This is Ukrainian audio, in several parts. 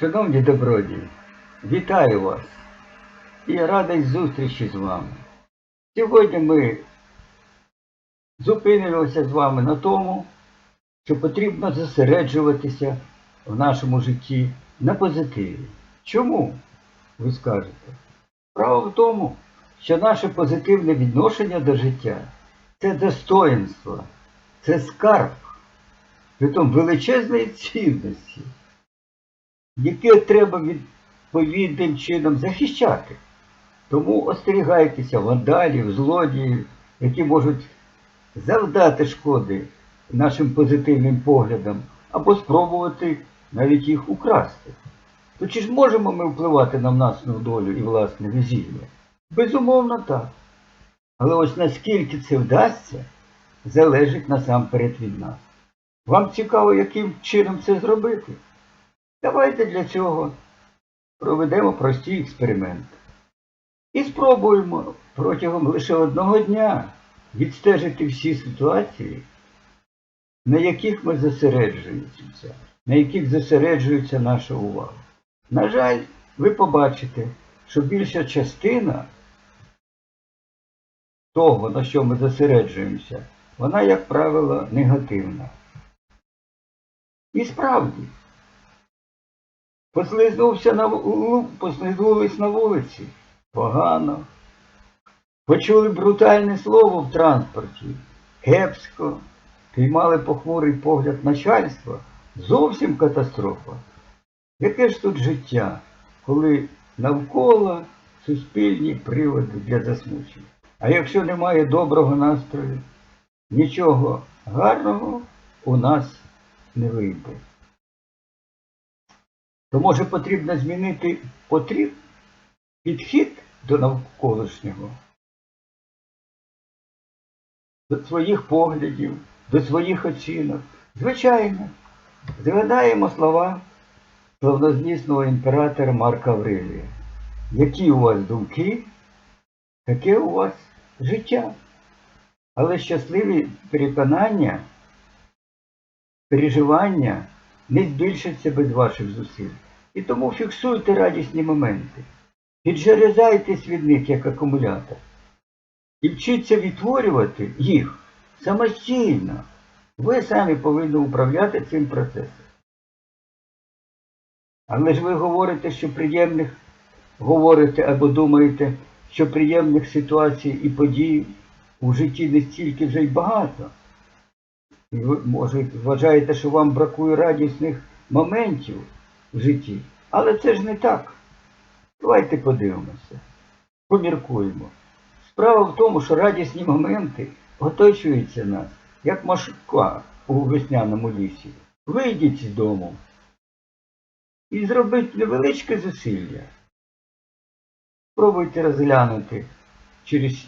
Шановні добродії, вітаю вас і радий зустрічі з вами. Сьогодні ми зупинимося з вами на тому, що потрібно зосереджуватися в нашому житті на позитиві. Чому? Ви скажете? Справа в тому, що наше позитивне відношення до життя це достоїнство, це скарб, притом величезної цінності яке треба відповідним чином захищати. Тому остерігайтеся вандалів, злодіїв, які можуть завдати шкоди нашим позитивним поглядам або спробувати навіть їх украсти. То чи ж можемо ми впливати на власну долю і власне везіння? Безумовно так. Але ось наскільки це вдасться, залежить насамперед від нас. Вам цікаво, яким чином це зробити? Давайте для цього проведемо прості експерименти. І спробуємо протягом лише одного дня відстежити всі ситуації, на яких ми зосереджуємося, на яких зосереджується наша увага. На жаль, ви побачите, що більша частина того, на що ми зосереджуємося, вона, як правило, негативна. І справді, Послизнувся на послизнулись на вулиці. Погано. Почули брутальне слово в транспорті. Кепсько. Піймали похмурий погляд начальства. Зовсім катастрофа. Яке ж тут життя, коли навколо суспільні приводи для засмучення? А якщо немає доброго настрою, нічого гарного у нас не вийде то може потрібно змінити потріб, підхід до навколишнього, до своїх поглядів, до своїх оцінок. Звичайно, згадаємо слова славнознісного імператора Марка Аврелія. Які у вас думки, таке у вас життя. Але щасливі переконання, переживання не збільшаться без ваших зусиль. І тому фіксуйте радісні моменти. Піджерезайтесь від них як акумулятор. І вчіться відтворювати їх самостійно. Ви самі повинні управляти цим процесом. Але ж ви говорите, що приємних говорите або думаєте, що приємних ситуацій і подій у житті не стільки вже й багато. І ви, може, вважаєте, що вам бракує радісних моментів в житті. Але це ж не так. Давайте подивимося, поміркуємо. Справа в тому, що радісні моменти оточуються нас, як машка у весняному лісі. Вийдіть з дому і зробіть невеличке зусилля. Спробуйте розглянути через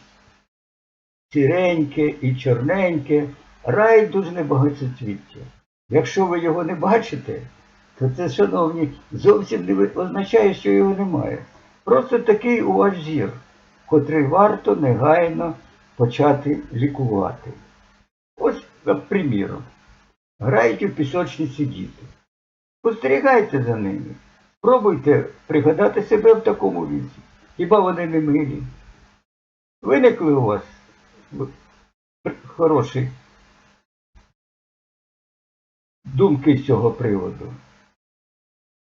сіреньке і чорненьке райдужне багатоцвіття. Якщо ви його не бачите, то це, шановні, зовсім не означає, що його немає. Просто такий у вас зір, котрий варто негайно почати лікувати. Ось, приміром, грають у пісочниці діти. Спостерігайте за ними. Спробуйте пригадати себе в такому віці. Хіба вони не милі? Виникли у вас хороші думки з цього приводу?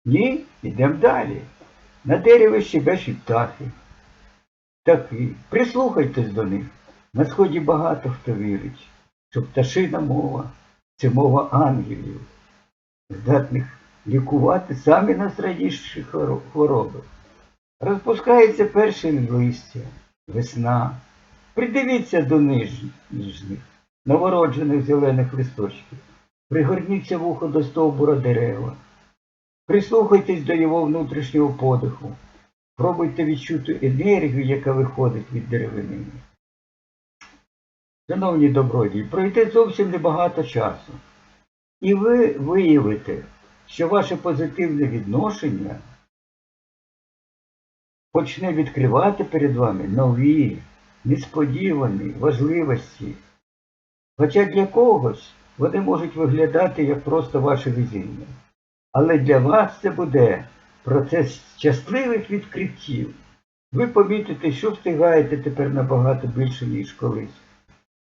Ні, йдемо далі. На дереві щебечуть птахи. Птахи. Прислухайтесь до них. На сході багато хто вірить, що пташина мова це мова ангелів, здатних лікувати самі найстрадіші хоро- хвороби. Розпускається перше листя, весна. Придивіться до ниж- ніжних, новороджених зелених листочків. Пригорніться вухо до стовбура дерева. Прислухайтесь до його внутрішнього подиху. Пробуйте відчути енергію, яка виходить від деревини. Шановні добродії, пройде зовсім небагато часу. І ви виявите, що ваше позитивне відношення почне відкривати перед вами нові, несподівані важливості. Хоча для когось вони можуть виглядати як просто ваше везіння. Але для вас це буде процес щасливих відкриттів. Ви помітите, що встигаєте тепер набагато більше, ніж колись.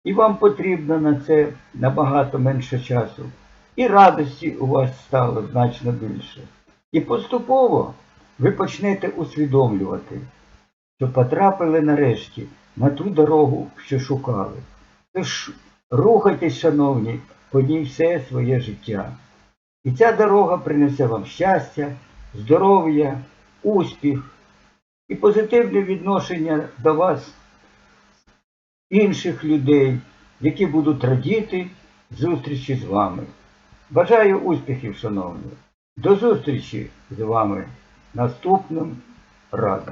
І вам потрібно на це набагато менше часу. І радості у вас стало значно більше. І поступово ви почнете усвідомлювати, що потрапили нарешті на ту дорогу, що шукали. Тож рухайтесь, шановні, по ній все своє життя. І ця дорога принесе вам щастя, здоров'я, успіх і позитивне відношення до вас інших людей, які будуть радіти зустрічі з вами. Бажаю успіхів, шановні. До зустрічі з вами наступним разом.